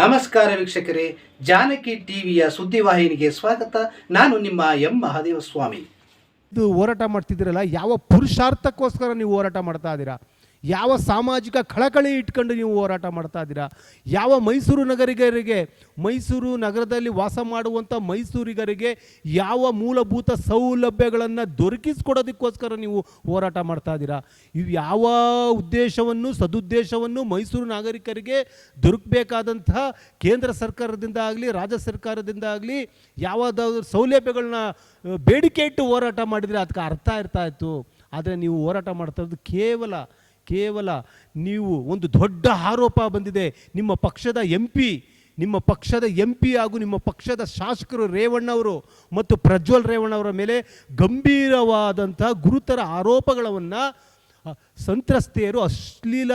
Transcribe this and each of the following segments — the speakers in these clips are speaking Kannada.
ನಮಸ್ಕಾರ ವೀಕ್ಷಕರೇ, ಜಾನಕಿ ಟಿವಿಯ ಸುದ್ದಿವಾಹಿನಿಗೆ ಸ್ವಾಗತ. ನಾನು ನಿಮ್ಮ ಎಂ. ಮಹಾದೇವ ಸ್ವಾಮಿ ಇದು ಹೋರಾಟ ಮಾಡ್ತಿದ್ದೀರಲ್ಲ, ಯಾವ ಪುರುಷಾರ್ಥಕ್ಕೋಸ್ಕರ ನೀವು ಹೋರಾಟ ಮಾಡ್ತಾ ಇದ್ದೀರಾ? ಯಾವ ಸಾಮಾಜಿಕ ಕಳಕಳಿ ಇಟ್ಕೊಂಡು ನೀವು ಹೋರಾಟ ಮಾಡ್ತಾ ಇದ್ದೀರಾ? ಯಾವ ಮೈಸೂರು ನಗರಿಗರಿಗೆ, ಮೈಸೂರು ನಗರದಲ್ಲಿ ವಾಸ ಮಾಡುವಂಥ ಮೈಸೂರಿಗರಿಗೆ ಯಾವ ಮೂಲಭೂತ ಸೌಲಭ್ಯಗಳನ್ನು ದೊರಕಿಸ್ಕೊಡೋದಕ್ಕೋಸ್ಕರ ನೀವು ಹೋರಾಟ ಮಾಡ್ತಾ ಇದ್ದೀರಾ? ಇವು ಯಾವ ಉದ್ದೇಶವನ್ನು, ಸದುದ್ದೇಶವನ್ನು ಮೈಸೂರು ನಾಗರಿಕರಿಗೆ ದೊರಕಬೇಕಾದಂತಹ ಕೇಂದ್ರ ಸರ್ಕಾರದಿಂದ ಆಗಲಿ, ರಾಜ್ಯ ಸರ್ಕಾರದಿಂದ ಆಗಲಿ ಯಾವುದಾದ್ರೂ ಸೌಲಭ್ಯಗಳನ್ನ ಬೇಡಿಕೆ ಇಟ್ಟು ಹೋರಾಟ ಮಾಡಿದರೆ ಅದಕ್ಕೆ ಅರ್ಥ ಇರ್ತಾ ಇತ್ತು. ಆದರೆ ನೀವು ಹೋರಾಟ ಮಾಡ್ತಾ ಇರೋದು ಕೇವಲ ಕೇವಲ ನೀವು ಒಂದು ದೊಡ್ಡ ಆರೋಪ ಬಂದಿದೆ. ನಿಮ್ಮ ಪಕ್ಷದ ಎಂ ನಿಮ್ಮ ಪಕ್ಷದ ಎಂ ಪಿ ಹಾಗೂ ನಿಮ್ಮ ಪಕ್ಷದ ಶಾಸಕರು ರೇವಣ್ಣವರು ಮತ್ತು ಪ್ರಜ್ವಲ್ ರೇವಣ್ಣವರ ಮೇಲೆ ಗಂಭೀರವಾದಂಥ ಗುರುತರ ಆರೋಪಗಳನ್ನು ಸಂತ್ರಸ್ತೆಯರು ಅಶ್ಲೀಲ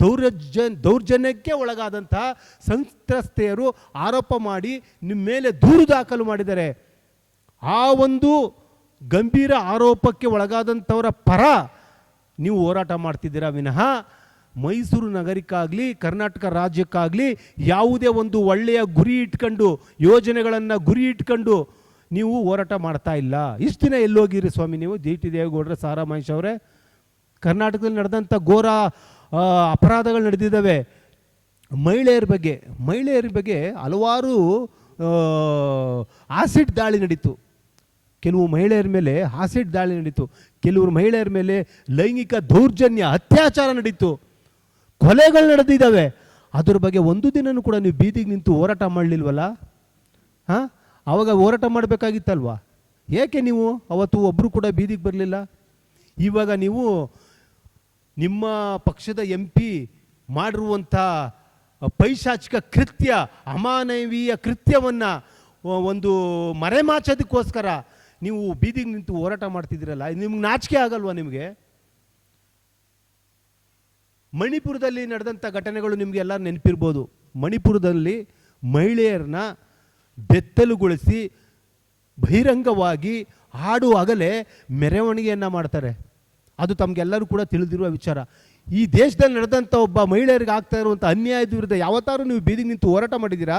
ದೌರ್ಜ ದೌರ್ಜನ್ಯಕ್ಕೆ ಒಳಗಾದಂತಹ ಸಂತ್ರಸ್ತೆಯರು ಆರೋಪ ಮಾಡಿ ನಿಮ್ಮ ಮೇಲೆ ದೂರು ದಾಖಲು ಮಾಡಿದ್ದಾರೆ. ಆ ಒಂದು ಗಂಭೀರ ಆರೋಪಕ್ಕೆ ಒಳಗಾದಂಥವರ ಪರ ನೀವು ಹೋರಾಟ ಮಾಡ್ತಿದ್ದೀರಾ ವಿನಃ ಮೈಸೂರು ನಗರಕ್ಕಾಗಲಿ ಕರ್ನಾಟಕ ರಾಜ್ಯಕ್ಕಾಗಲಿ ಯಾವುದೇ ಒಂದು ಒಳ್ಳೆಯ ಗುರಿ ಇಟ್ಕೊಂಡು, ಯೋಜನೆಗಳನ್ನು ಗುರಿ ಇಟ್ಕೊಂಡು ನೀವು ಹೋರಾಟ ಮಾಡ್ತಾ ಇಲ್ಲ. ಇಷ್ಟು ದಿನ ಎಲ್ಲೋಗಿರಿ ಸ್ವಾಮಿ ನೀವು, ಜಿ. ಟಿ. ದೇವೇಗೌಡರ, ಸಾರಾ ಮಹೇಶ್ ಅವರೇ. ಕರ್ನಾಟಕದಲ್ಲಿ ನಡೆದಂಥ ಘೋರ ಅಪರಾಧಗಳು ನಡೆದಿದ್ದಾವೆ. ಮಹಿಳೆಯರ ಬಗ್ಗೆ ಮಹಿಳೆಯರ ಬಗ್ಗೆ ಹಲವಾರು ಆಸಿಡ್ ದಾಳಿ ನಡೀತು. ಕೆಲವು ಮಹಿಳೆಯರ ಮೇಲೆ ಆಸಿಡ್ ದಾಳಿ ನಡೀತು. ಕೆಲವರು ಮಹಿಳೆಯರ ಮೇಲೆ ಲೈಂಗಿಕ ದೌರ್ಜನ್ಯ, ಅತ್ಯಾಚಾರ ನಡೀತು. ಕೊಲೆಗಳು ನಡೆದಿದ್ದಾವೆ. ಅದ್ರ ಬಗ್ಗೆ ಒಂದು ದಿನನೂ ಕೂಡ ನೀವು ಬೀದಿಗೆ ನಿಂತು ಹೋರಾಟ ಮಾಡಲಿಲ್ವಲ್ಲ? ಹಾಂ? ಆವಾಗ ಹೋರಾಟ ಮಾಡಬೇಕಾಗಿತ್ತಲ್ವ? ಏಕೆ ನೀವು ಅವತ್ತು ಒಬ್ಬರು ಕೂಡ ಬೀದಿಗೆ ಬರಲಿಲ್ಲ? ಇವಾಗ ನೀವು ನಿಮ್ಮ ಪಕ್ಷದ ಎಂ ಪಿ ಮಾಡಿರುವಂಥ ಪೈಶಾಚಿಕ ಕೃತ್ಯ, ಅಮಾನವೀಯ ಕೃತ್ಯವನ್ನು, ಒಂದು ಮರೆಮಾಚೋದಕ್ಕೋಸ್ಕರ ನೀವು ಬೀದಿಗೆ ನಿಂತು ಹೋರಾಟ ಮಾಡ್ತಿದ್ದೀರಲ್ಲ ನಿಮ್ಗೆ ನಾಚಿಕೆ ಆಗಲ್ವಾ ನಿಮಗೆ? ಮಣಿಪುರದಲ್ಲಿ ನಡೆದಂಥ ಘಟನೆಗಳು ನಿಮಗೆ ಎಲ್ಲ ನೆನಪಿರ್ಬೋದು. ಮಣಿಪುರದಲ್ಲಿ ಮಹಿಳೆಯರನ್ನ ಬೆತ್ತಲುಗೊಳಿಸಿ ಬಹಿರಂಗವಾಗಿ ಹಾಡು ಆಗಲೇ ಮೆರವಣಿಗೆಯನ್ನು ಮಾಡ್ತಾರೆ. ಅದು ತಮಗೆಲ್ಲರೂ ಕೂಡ ತಿಳಿದಿರುವ ವಿಚಾರ. ಈ ದೇಶದಲ್ಲಿ ನಡೆದಂಥ ಒಬ್ಬ ಮಹಿಳೆಯರಿಗೆ ಆಗ್ತಾ ಇರುವಂಥ ಅನ್ಯಾಯದ ವಿರುದ್ಧ ಯಾವತ್ತಾರು ನೀವು ಬೀದಿಗೆ ನಿಂತು ಹೋರಾಟ ಮಾಡಿದ್ದೀರಾ?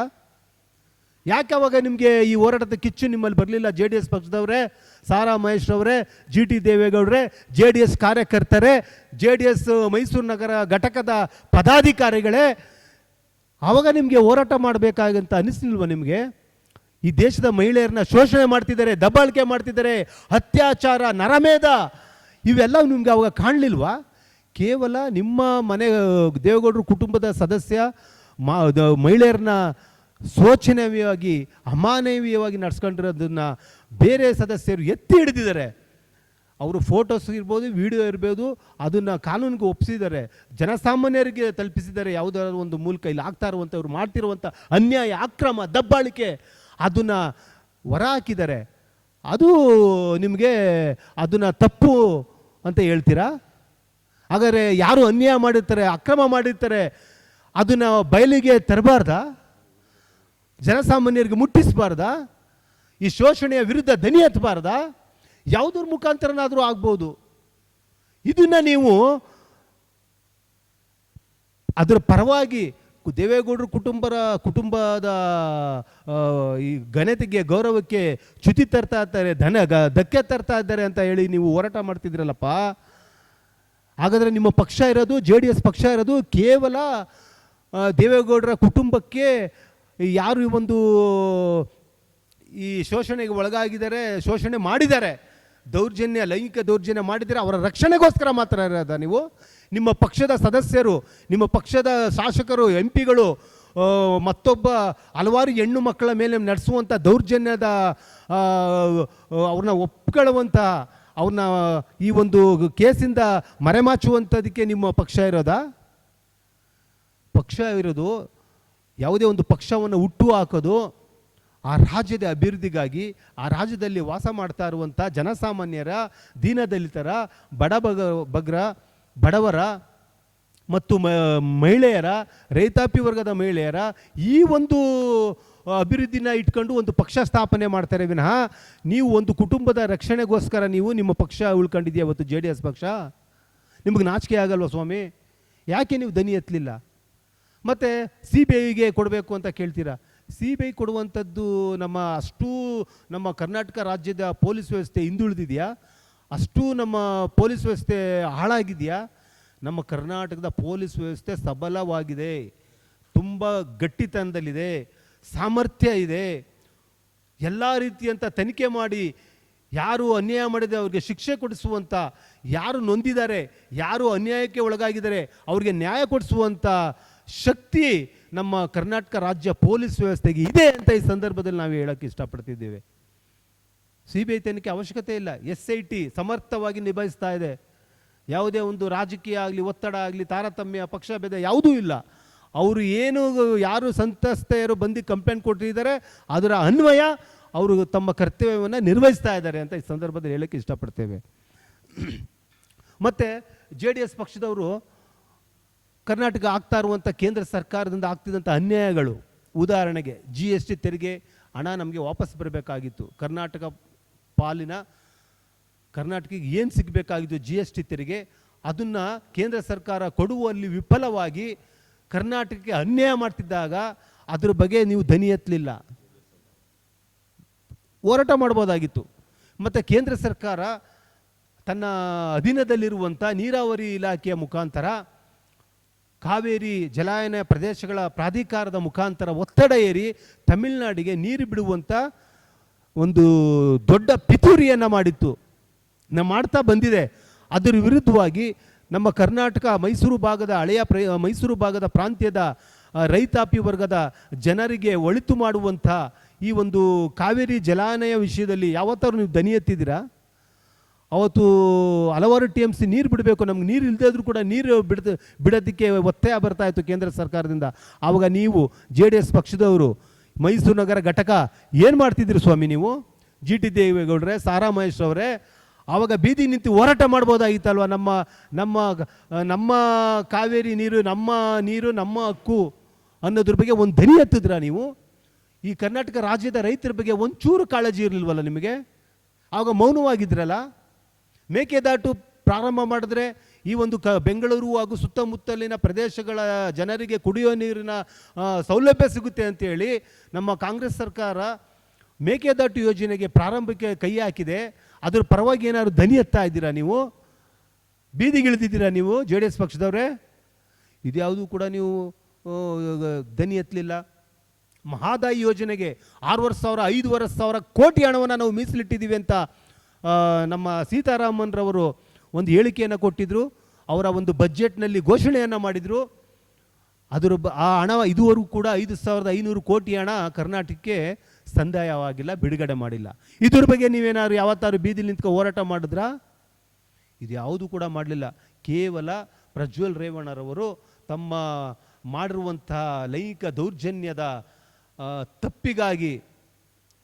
ಯಾಕೆ ಅವಾಗ ನಿಮಗೆ ಈ ಹೋರಾಟದ ಕಿಚ್ಚು ನಿಮ್ಮಲ್ಲಿ ಬರಲಿಲ್ಲ? ಜೆ ಡಿ ಎಸ್ ಪಕ್ಷದವರೇ, ಸಾರಾ ಮಹೇಶ್ರವರೇ ಜಿ ಟಿ ದೇವೇಗೌಡರೇ ಜೆ ಡಿ ಎಸ್ ಕಾರ್ಯಕರ್ತರೇ ಜೆ ಡಿ ಎಸ್ ಮೈಸೂರು ನಗರ ಘಟಕದ ಪದಾಧಿಕಾರಿಗಳೇ ಆವಾಗ ನಿಮಗೆ ಹೋರಾಟ ಮಾಡಬೇಕಾಗಂತ ಅನಿಸ್ಲಿಲ್ವ ನಿಮಗೆ? ಈ ದೇಶದ ಮಹಿಳೆಯರನ್ನ ಶೋಷಣೆ ಮಾಡ್ತಿದ್ದಾರೆ, ದಬ್ಬಾಳಿಕೆ ಮಾಡ್ತಿದ್ದಾರೆ, ಅತ್ಯಾಚಾರ, ನರಮೇಧ, ಇವೆಲ್ಲ ನಿಮಗೆ ಅವಾಗ ಕಾಣಲಿಲ್ವಾ? ಕೇವಲ ನಿಮ್ಮ ಮನೆ, ದೇವೇಗೌಡರು ಕುಟುಂಬದ ಸದಸ್ಯ ಮಹಿಳೆಯರನ್ನ ಶೋಚನೀಯವಾಗಿ ಅಮಾನವೀಯವಾಗಿ ನಡ್ಸ್ಕೊಂಡಿರೋದನ್ನು ಬೇರೆ ಸದಸ್ಯರು ಎತ್ತಿ ಹಿಡಿದಿದ್ದಾರೆ. ಅವರು ಫೋಟೋಸ್ ಇರ್ಬೋದು, ವಿಡಿಯೋ ಇರ್ಬೋದು, ಅದನ್ನು ಕಾನೂನಿಗೆ ಒಪ್ಪಿಸಿದ್ದಾರೆ ಜನಸಾಮಾನ್ಯರಿಗೆ ತಲುಪಿಸಿದ್ದಾರೆ. ಯಾವುದಾದ್ರು ಒಂದು ಮೂಲಕ ಇಲ್ಲಿ ಆಗ್ತಾ ಇರುವಂಥವ್ರು ಮಾಡ್ತಿರುವಂಥ ಅನ್ಯಾಯ, ಅಕ್ರಮ, ದಬ್ಬಾಳಿಕೆ ಅದನ್ನು ಹೊರ ಹಾಕಿದ್ದಾರೆ ಅದು ನಿಮಗೆ ಅದನ್ನು ತಪ್ಪು ಅಂತ ಹೇಳ್ತೀರಾ? ಹಾಗಾದರೆ ಯಾರು ಅನ್ಯಾಯ ಮಾಡಿರ್ತಾರೆ, ಅಕ್ರಮ ಮಾಡಿರ್ತಾರೆ, ಅದನ್ನು ಬಯಲಿಗೆ ತರಬಾರ್ದಾ? ಜನಸಾಮಾನ್ಯರಿಗೆ ಮುಟ್ಟಿಸಬಾರ್ದಾ? ಈ ಶೋಷಣೆಯ ವಿರುದ್ಧ ದನಿ ಹತ್ತಬಾರ್ದಾ ಯಾವುದ್ರ ಮುಖಾಂತರನಾದರೂ ಆಗ್ಬೋದು. ಇದನ್ನು ನೀವು ಅದರ ಪರವಾಗಿ ದೇವೇಗೌಡರ ಕುಟುಂಬರ, ಕುಟುಂಬದ ಈ ಘನತೆಗೆ, ಗೌರವಕ್ಕೆ ಚ್ಯುತಿ ತರ್ತಾ ಇದ್ದಾರೆ, ಧನ, ಗ- ಧಕ್ಕೆ ತರ್ತಾ ಇದ್ದಾರೆ ಅಂತ ಹೇಳಿ ನೀವು ಹೋರಾಟ ಮಾಡ್ತಿದ್ರಲ್ಲಪ್ಪ ಹಾಗಾದರೆ ನಿಮ್ಮ ಪಕ್ಷ ಇರೋದು, ಜೆ ಡಿ ಎಸ್ ಪಕ್ಷ ಇರೋದು ಕೇವಲ ದೇವೇಗೌಡರ ಕುಟುಂಬಕ್ಕೆ ಯಾರು ಈ ಒಂದು, ಈ ಶೋಷಣೆಗೆ ಒಳಗಾಗಿದ್ದಾರೆ, ಶೋಷಣೆ ಮಾಡಿದ್ದಾರೆ, ದೌರ್ಜನ್ಯ, ಲೈಂಗಿಕ ದೌರ್ಜನ್ಯ ಮಾಡಿದರೆ ಅವರ ರಕ್ಷಣೆಗೋಸ್ಕರ ಮಾತ್ರ ಇರೋದ ನೀವು? ನಿಮ್ಮ ಪಕ್ಷದ ಸದಸ್ಯರು, ನಿಮ್ಮ ಪಕ್ಷದ ಶಾಸಕರು ಎಂ ಪಿಗಳು ಮತ್ತೊಬ್ಬ ಹಲವಾರು ಹೆಣ್ಣು ಮಕ್ಕಳ ಮೇಲೆ ನಡೆಸುವಂಥ ದೌರ್ಜನ್ಯದ ಅವ್ರನ್ನ ಒಪ್ಕೊಳ್ಳುವಂಥ, ಅವ್ರನ್ನ ಈ ಒಂದು ಕೇಸಿಂದ ಮರೆಮಾಚುವಂಥದಕ್ಕೆ ನಿಮ್ಮ ಪಕ್ಷ ಇರೋದಾ? ಪಕ್ಷ ಇರೋದು ಯಾವುದೇ ಒಂದು ಪಕ್ಷವನ್ನು ಹುಟ್ಟು ಹಾಕೋದು ಆ ರಾಜ್ಯದ ಅಭಿವೃದ್ಧಿಗಾಗಿ, ಆ ರಾಜ್ಯದಲ್ಲಿ ವಾಸ ಮಾಡ್ತಾ ಇರುವಂಥ ಜನಸಾಮಾನ್ಯರ, ದೀನದಲಿತರ, ಬಡ ಬಗ, ಬಗ್ರ, ಬಡವರ ಮತ್ತು ಮಹಿಳೆಯರ, ರೈತಾಪಿ ವರ್ಗದ ಮಹಿಳೆಯರ ಈ ಒಂದು ಅಭಿವೃದ್ಧಿನ ಇಟ್ಕೊಂಡು ಒಂದು ಪಕ್ಷ ಸ್ಥಾಪನೆ ಮಾಡ್ತಾರೆ ವಿನಃ ನೀವು ಒಂದು ಕುಟುಂಬದ ರಕ್ಷಣೆಗೋಸ್ಕರ ನೀವು ನಿಮ್ಮ ಪಕ್ಷ ಉಳ್ಕೊಂಡಿದೆಯಾ ಅವತ್ತು ಜೆ ಡಿ ಎಸ್ ಪಕ್ಷ? ನಿಮಗೆ ನಾಚಿಕೆ ಆಗಲ್ವ ಸ್ವಾಮಿ? ಯಾಕೆ ನೀವು ದನಿ ಎತ್ತಲಿಲ್ಲ? ಮತ್ತು ಸಿ ಬಿ ಐಗೆ ಕೊಡಬೇಕು ಅಂತ ಕೇಳ್ತೀರಾ? ಸಿ ಬಿ ಐ ಕೊಡುವಂಥದ್ದು ನಮ್ಮ ಅಷ್ಟು ನಮ್ಮ ಕರ್ನಾಟಕ ರಾಜ್ಯದ ಪೊಲೀಸ್ ವ್ಯವಸ್ಥೆ ಹಿಂದುಳಿದಿದೆಯಾ? ಅಷ್ಟು ನಮ್ಮ ಪೊಲೀಸ್ ವ್ಯವಸ್ಥೆ ಹಾಳಾಗಿದೆಯಾ? ನಮ್ಮ ಕರ್ನಾಟಕದ ಪೊಲೀಸ್ ವ್ಯವಸ್ಥೆ ಸಬಲವಾಗಿದೆ. ತುಂಬ ಗಟ್ಟಿತನದಲ್ಲಿದೆ. ಸಾಮರ್ಥ್ಯ ಇದೆ. ಎಲ್ಲ ರೀತಿಯಂಥ ತನಿಖೆ ಮಾಡಿ ಯಾರು ಅನ್ಯಾಯ ಮಾಡಿದರೆ ಅವ್ರಿಗೆ ಶಿಕ್ಷೆ ಕೊಡಿಸುವಂಥ ಯಾರು ನೊಂದಿದ್ದಾರೆ, ಯಾರು ಅನ್ಯಾಯಕ್ಕೆ ಒಳಗಾಗಿದ್ದಾರೆ, ಅವ್ರಿಗೆ ನ್ಯಾಯ ಕೊಡಿಸುವಂಥ ಶಕ್ತಿ ನಮ್ಮ ಕರ್ನಾಟಕ ರಾಜ್ಯ ಪೊಲೀಸ್ ವ್ಯವಸ್ಥೆಗೆ ಇದೆ ಅಂತ ಈ ಸಂದರ್ಭದಲ್ಲಿ ನಾವು ಹೇಳೋಕ್ಕೆ ಇಷ್ಟಪಡ್ತಿದ್ದೇವೆ. ಸಿ ಬಿ ಐ ತನಿಖೆ ಅವಶ್ಯಕತೆ ಇಲ್ಲ. ಎಸ್ ಐ ಟಿ ಸಮರ್ಥವಾಗಿ ನಿಭಾಯಿಸ್ತಾ ಇದೆ. ಯಾವುದೇ ಒಂದು ರಾಜಕೀಯ ಆಗಲಿ, ಒತ್ತಡ ಆಗಲಿ, ತಾರತಮ್ಯ, ಪಕ್ಷ ಭೇದ ಯಾವುದೂ ಇಲ್ಲ. ಅವರು ಏನು ಯಾರು ಸಂತ್ರಸ್ತೆಯರು ಬಂದು ಕಂಪ್ಲೇಂಟ್ ಕೊಟ್ಟಿದ್ದಾರೆ, ಅದರ ಅನ್ವಯ ಅವರು ತಮ್ಮ ಕರ್ತವ್ಯವನ್ನು ನಿರ್ವಹಿಸ್ತಾ ಇದ್ದಾರೆ ಅಂತ ಈ ಸಂದರ್ಭದಲ್ಲಿ ಹೇಳೋಕ್ಕೆ ಇಷ್ಟಪಡ್ತೇವೆ. ಮತ್ತು ಜೆ ಡಿ ಎಸ್ ಪಕ್ಷದವರು ಕರ್ನಾಟಕ ಆಗ್ತಾ ಇರುವಂಥ ಕೇಂದ್ರ ಸರ್ಕಾರದಿಂದ ಆಗ್ತಿದ್ದಂಥ ಅನ್ಯಾಯಗಳು. ಉದಾಹರಣೆಗೆ ಜಿ ಎಸ್ ಟಿ ತೆರಿಗೆ ಹಣ ನಮಗೆ ವಾಪಸ್ ಬರಬೇಕಾಗಿತ್ತು. ಕರ್ನಾಟಕ ಪಾಲಿನ ಕರ್ನಾಟಕಕ್ಕೆ ಏನು ಸಿಗಬೇಕಾಗಿತ್ತು ಜಿ ಎಸ್ ಟಿ ತೆರಿಗೆ? ಅದನ್ನು ಕೇಂದ್ರ ಸರ್ಕಾರ ಕೊಡುವಲ್ಲಿ ವಿಫಲವಾಗಿ ಕರ್ನಾಟಕಕ್ಕೆ ಅನ್ಯಾಯ ಮಾಡ್ತಿದ್ದಾಗ ಅದ್ರ ಬಗ್ಗೆ ನೀವು ದನಿ ಎತ್ತಲಿಲ್ಲ. ಹೋರಾಟ ಮಾಡ್ಬೋದಾಗಿತ್ತು. ಮತ್ತು ಕೇಂದ್ರ ಸರ್ಕಾರ ತನ್ನ ಅಧೀನದಲ್ಲಿರುವಂಥ ನೀರಾವರಿ ಇಲಾಖೆಯ ಮುಖಾಂತರ ಕಾವೇರಿ ಜಲಾಯನ ಪ್ರದೇಶಗಳ ಪ್ರಾಧಿಕಾರದ ಮುಖಾಂತರ ಒತ್ತಡ ಏರಿ ತಮಿಳುನಾಡಿಗೆ ನೀರು ಬಿಡುವಂಥ ಒಂದು ದೊಡ್ಡ ಪಿತೂರಿಯನ್ನು ಮಾಡಿತ್ತು. ನಾವು ಮಾಡ್ತಾ ಬಂದಿದೆ. ಅದರ ವಿರುದ್ಧವಾಗಿ ನಮ್ಮ ಕರ್ನಾಟಕ ಮೈಸೂರು ಭಾಗದ ಹಳೆಯ ಪ್ರ, ಮೈಸೂರು ಭಾಗದ ಪ್ರಾಂತ್ಯದ ರೈತಾಪಿ ವರ್ಗದ ಜನರಿಗೆ ಒಳಿತು ಮಾಡುವಂಥ ಈ ಒಂದು ಕಾವೇರಿ ಜಲಾನಯ ವಿಷಯದಲ್ಲಿ ಯಾವತ್ತಾರು ನೀವು ದನಿ ಎತ್ತಿದ್ದೀರಾ ಅವತ್ತು ಹಲವಾರು ಟಿ ಎಂ ಸಿ ನೀರು ಬಿಡಬೇಕು, ನಮ್ಗೆ ನೀರು ಇಲ್ಲದೇ ಇದ್ರೂ ಕೂಡ ನೀರು ಬಿಡದ, ಬಿಡೋದಕ್ಕೆ ಒತ್ತಾಯ ಬರ್ತಾ ಇತ್ತು ಕೇಂದ್ರ ಸರ್ಕಾರದಿಂದ. ಆವಾಗ ನೀವು ಜೆ ಡಿ ಎಸ್ ಪಕ್ಷದವರು, ಮೈಸೂರು ನಗರ ಘಟಕ, ಏನು ಮಾಡ್ತಿದ್ದೀರಿ ಸ್ವಾಮಿ ನೀವು? ಜಿ ಟಿ ದೇವೇಗೌಡ್ರೆ, ಸಾರಾ ಮಹೇಶ್ ಅವರೇ, ಆವಾಗ ಬೀದಿ ನಿಂತು ಹೋರಾಟ ಮಾಡ್ಬೋದಾಗಿತ್ತಲ್ವ? ನಮ್ಮ ನಮ್ಮ ನಮ್ಮ ಕಾವೇರಿ ನೀರು, ನಮ್ಮ ನೀರು, ನಮ್ಮ ಹಕ್ಕು ಅನ್ನೋದ್ರ ಬಗ್ಗೆ ಒಂದು ಧ್ವನಿ ಎತ್ತಿದ್ರ ನೀವು? ಈ ಕರ್ನಾಟಕ ರಾಜ್ಯದ ರೈತರ ಬಗ್ಗೆ ಒಂಚೂರು ಕಾಳಜಿ ಇರಲಿಲ್ವಲ್ಲ ನಿಮಗೆ? ಆವಾಗ ಮೌನವಾಗಿದ್ರಲ್ಲ? ಮೇಕೆದಾಟು ಪ್ರಾರಂಭ ಮಾಡಿದ್ರೆ ಈ ಒಂದು ಕ ಬೆಂಗಳೂರು ಹಾಗೂ ಸುತ್ತಮುತ್ತಲಿನ ಪ್ರದೇಶಗಳ ಜನರಿಗೆ ಕುಡಿಯೋ ನೀರಿನ ಸೌಲಭ್ಯ ಸಿಗುತ್ತೆ ಅಂತೇಳಿ ನಮ್ಮ ಕಾಂಗ್ರೆಸ್ ಸರ್ಕಾರ ಮೇಕೆದಾಟು ಯೋಜನೆಗೆ ಪ್ರಾರಂಭಕ್ಕೆ ಕೈ ಹಾಕಿದೆ. ಅದ್ರ ಪರವಾಗಿ ಏನಾದ್ರು ದನಿ ಎತ್ತಾ ಇದ್ದೀರಾ ನೀವು? ಬೀದಿಗಿಳಿದಿದ್ದೀರಾ ನೀವು ಜೆ ಡಿ ಎಸ್ ಪಕ್ಷದವ್ರೆ? ಇದ್ಯಾವುದು ಕೂಡ ನೀವು ದನಿ ಎತ್ತಲಿಲ್ಲ. ಮಹಾದಾಯಿ ಯೋಜನೆಗೆ ಆರೂವರೆ ಸಾವಿರ ಐದೂವರೆ ಸಾವಿರ ಕೋಟಿ ಹಣವನ್ನು ನಾವು ಮೀಸಲಿಟ್ಟಿದ್ದೀವಿ ಅಂತ ನಮ್ಮ ಸೀತಾರಾಮನ್ರವರು ಒಂದು ಹೇಳಿಕೆಯನ್ನು ಕೊಟ್ಟಿದ್ದರು ಅವರ ಒಂದು ಬಜೆಟ್ನಲ್ಲಿ ಘೋಷಣೆಯನ್ನು ಮಾಡಿದರು. ಅದರ ಆ ಹಣ ಇದುವರೆಗೂ ಕೂಡ ಐದು ಸಾವಿರದ ಐನೂರು ಕೋಟಿ ಹಣ ಕರ್ನಾಟಕಕ್ಕೆ ಸಂದಾಯವಾಗಿಲ್ಲ, ಬಿಡುಗಡೆ ಮಾಡಿಲ್ಲ. ಇದ್ರ ಬಗ್ಗೆ ನೀವೇನಾದ್ರು ಯಾವತ್ತಾದ್ರು ಬೀದಿಲಿ ನಿಂತ್ಕೊ ಹೋರಾಟ ಮಾಡಿದ್ರಾ? ಇದು ಯಾವುದೂ ಕೂಡ ಮಾಡಲಿಲ್ಲ. ಕೇವಲ ಪ್ರಜ್ವಲ್ ರೇವಣ್ಣರವರು ತಮ್ಮ ಮಾಡಿರುವಂಥ ಲೈಂಗಿಕ ದೌರ್ಜನ್ಯದ ತಪ್ಪಿಗಾಗಿ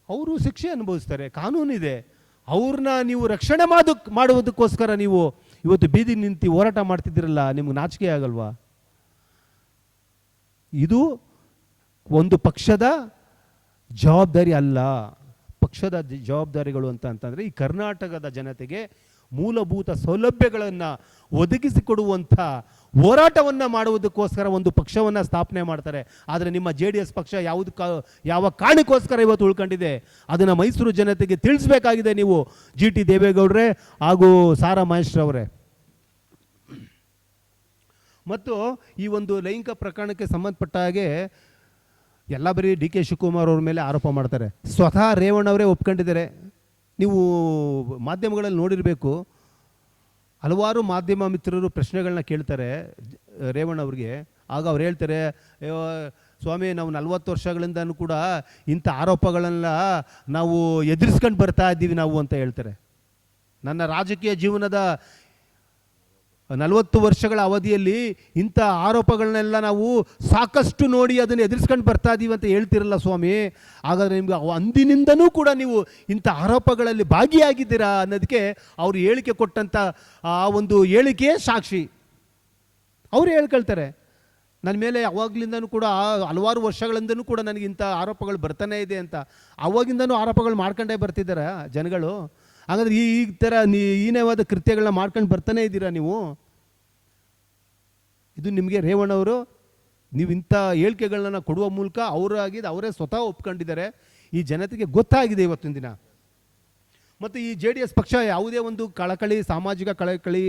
ಅವರು ಶಿಕ್ಷೆ ಅನುಭವಿಸ್ತಾರೆ, ಕಾನೂನಿದೆ. ಅವ್ರನ್ನ ನೀವು ರಕ್ಷಣೆ ಮಾಡೋಕ್ ಮಾಡುವುದಕ್ಕೋಸ್ಕರ ನೀವು ಇವತ್ತು ಬೀದಿ ನಿಂತು ಹೋರಾಟ ಮಾಡ್ತಿದ್ದೀರಲ್ಲ, ನಿಮ್ಗೆ ನಾಚಿಕೆ ಆಗಲ್ವಾ? ಇದು ಒಂದು ಪಕ್ಷದ ಜವಾಬ್ದಾರಿ ಅಲ್ಲ. ಪಕ್ಷದ ಜವಾಬ್ದಾರಿಗಳು ಅಂತ ಅಂತಂದರೆ ಈ ಕರ್ನಾಟಕದ ಜನತೆಗೆ ಮೂಲಭೂತ ಸೌಲಭ್ಯಗಳನ್ನು ಒದಗಿಸಿಕೊಡುವಂಥ ಹೋರಾಟವನ್ನು ಮಾಡುವುದಕ್ಕೋಸ್ಕರ ಒಂದು ಪಕ್ಷವನ್ನು ಸ್ಥಾಪನೆ ಮಾಡ್ತಾರೆ. ಆದರೆ ನಿಮ್ಮ ಜೆ ಡಿ ಎಸ್ ಪಕ್ಷ ಯಾವುದು ಕ, ಯಾವ ಕಾರಣಕ್ಕೋಸ್ಕರ ಇವತ್ತು ಉಳ್ಕೊಂಡಿದೆ, ಅದನ್ನು ಮೈಸೂರು ಜನತೆಗೆ ತಿಳಿಸ್ಬೇಕಾಗಿದೆ ನೀವು. ಜಿ ಟಿ ದೇವೇಗೌಡರೇ ಹಾಗೂ ಸಾರಾ ಮಹೇಶ್ರವರೇ ಮತ್ತು ಈ ಒಂದು ಲೈಂಗಿಕ ಪ್ರಕರಣಕ್ಕೆ ಸಂಬಂಧಪಟ್ಟ ಹಾಗೆ ಎಲ್ಲ ಬರೀ ಡಿ ಕೆ ಶಿವಕುಮಾರ್ ಅವ್ರ ಮೇಲೆ ಆರೋಪ ಮಾಡ್ತಾರೆ. ಸ್ವತಃ ರೇವಣ್ಣವರೇ ಒಪ್ಕೊಂಡಿದ್ದಾರೆ. ನೀವು ಮಾಧ್ಯಮಗಳಲ್ಲಿ ನೋಡಿರಬೇಕು, ಹಲವಾರು ಮಾಧ್ಯಮ ಮಿತ್ರರು ಪ್ರಶ್ನೆಗಳನ್ನ ಕೇಳ್ತಾರೆ, ರೇವಣ್ಣ ಅವ್ರಿಗೆ. ಆಗ ಅವ್ರು ಹೇಳ್ತಾರೆ ಅಯ್ಯೋ ಸ್ವಾಮಿ, ನಾವು ನಲ್ವತ್ತು ವರ್ಷಗಳಿಂದನೂ ಕೂಡ ಇಂಥ ಆರೋಪಗಳನ್ನೆಲ್ಲ ನಾವು ಎದುರಿಸ್ಕೊಂಡು ಬರ್ತಾ ಇದ್ದೀವಿ ನಾವು, ಅಂತ ಹೇಳ್ತಾರೆ. ನನ್ನ ರಾಜಕೀಯ ಜೀವನದ ನಲವತ್ತು ವರ್ಷಗಳ ಅವಧಿಯಲ್ಲಿ ಇಂಥ ಆರೋಪಗಳನ್ನೆಲ್ಲ ನಾವು ಸಾಕಷ್ಟು ನೋಡಿ ಅದನ್ನು ಎದುರಿಸ್ಕೊಂಡು ಬರ್ತಾ ಇದ್ದೀವಿ ಅಂತ ಹೇಳ್ತಿರಲ್ಲ ಸ್ವಾಮಿ. ಹಾಗಾದರೆ ನಿಮ್ಗೆ ಅಂದಿನಿಂದನೂ ಕೂಡ ನೀವು ಇಂಥ ಆರೋಪಗಳಲ್ಲಿ ಭಾಗಿಯಾಗಿದ್ದೀರಾ ಅನ್ನೋದಕ್ಕೆ ಅವರು ಹೇಳಿಕೆ ಕೊಟ್ಟಂಥ ಆ ಒಂದು ಹೇಳಿಕೆಯೇ ಸಾಕ್ಷಿ. ಅವರು ಹೇಳ್ಕೊಳ್ತಾರೆ. ನನ್ನ ಮೇಲೆ ಅವಾಗ್ಲಿಂದನೂ ಕೂಡ ಹಲವಾರು ವರ್ಷಗಳಿಂದನೂ ಕೂಡ ನನಗೆ ಇಂಥ ಆರೋಪಗಳು ಬರ್ತಾನೆ ಇದೆ ಅಂತ. ಅವಾಗಿಂದನೂ ಆರೋಪಗಳು ಮಾಡ್ಕೊಂಡೇ ಬರ್ತಿದ್ದಾರೆ ಜನಗಳು. ಹಾಗಾದ್ರೆ ಈ ಈ ಥರ ನೀ ಹೀನವಾದ ಕೃತ್ಯಗಳನ್ನ ಮಾಡ್ಕೊಂಡು ಬರ್ತಾನೆ ಇದ್ದೀರಾ ನೀವು? ಇದು ನಿಮಗೆ ರೇವಣ್ಣವರು ನೀವು ಇಂಥ ಹೇಳಿಕೆಗಳನ್ನ ಕೊಡುವ ಮೂಲಕ ಅವರಾಗಿದ್ದು ಅವರೇ ಸ್ವತಃ ಒಪ್ಕೊಂಡಿದ್ದಾರೆ. ಈ ಜನತೆಗೆ ಗೊತ್ತಾಗಿದೆ ಇವತ್ತಿನ ದಿನ. ಮತ್ತು ಈ ಜೆ ಡಿ ಎಸ್ ಪಕ್ಷ ಯಾವುದೇ ಒಂದು ಕಳಕಳಿ, ಸಾಮಾಜಿಕ ಕಳಕಳಿ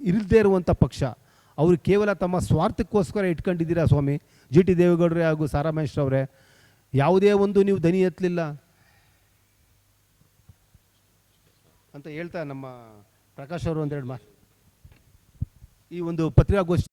ಇಲ್ಲದೇ ಇರುವಂಥ ಪಕ್ಷ, ಅವರು ಕೇವಲ ತಮ್ಮ ಸ್ವಾರ್ಥಕ್ಕೋಸ್ಕರ ಇಟ್ಕೊಂಡಿದ್ದೀರಾ ಸ್ವಾಮಿ? ಜಿ ಟಿ ದೇವೇಗೌಡರೇ ಹಾಗೂ ಸಾರಾ ಮಹೇಶ್ ಅವರೇ, ಯಾವುದೇ ಒಂದು ನೀವು ದನಿ ಎತ್ತಲಿಲ್ಲ? ಅಂತ ಹೇಳ್ತಾ ನಮ್ಮ ಪ್ರಕಾಶ್ ಅವರು ಒಂದೆರಡು ಮಾತು. ಈ ಒಂದು ಪತ್ರಿಕಾಗೋಷ್ಠಿ